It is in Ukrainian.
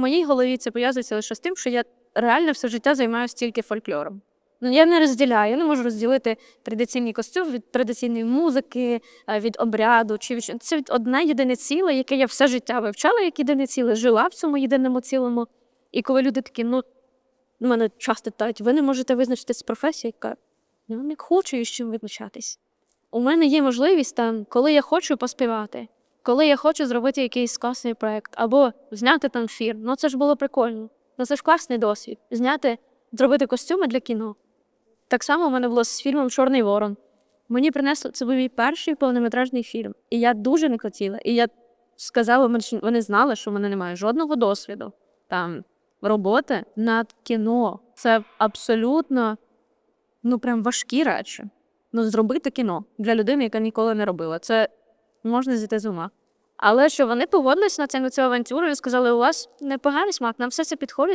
моїй голові це пов'язується лише з тим, що я реально все життя займаюся тільки фольклором. Ну, я не розділяю, я не можу розділити традиційний костюм від традиційної музики, е, від обряду. Чи від... Це одне єдине ціле, яке я все життя вивчала як єдине ціле, жила в цьому єдиному цілому. І коли люди такі, ну, мене часто питають, ви не можете визначитись з професією, я кажу, я не хочу із чим визначатись. У мене є можливість там, коли я хочу поспівати, коли я хочу зробити якийсь класний проект, або зняти там фір. Ну це ж було прикольно. Ну це ж класний досвід. Зняти, зробити костюми для кіно. Так само у мене було з фільмом Чорний Ворон. Мені принесли це був мій перший повнометражний фільм. І я дуже не хотіла. І я сказала, вони знали, що в мене немає жодного досвіду там роботи над кіно. Це абсолютно ну прям важкі речі. Ну, зробити кіно для людини, яка ніколи не робила. Це можна зійти з ума. Але що вони погодились на це на цю авантюру і сказали: у вас непоганий смак, нам все це підходить.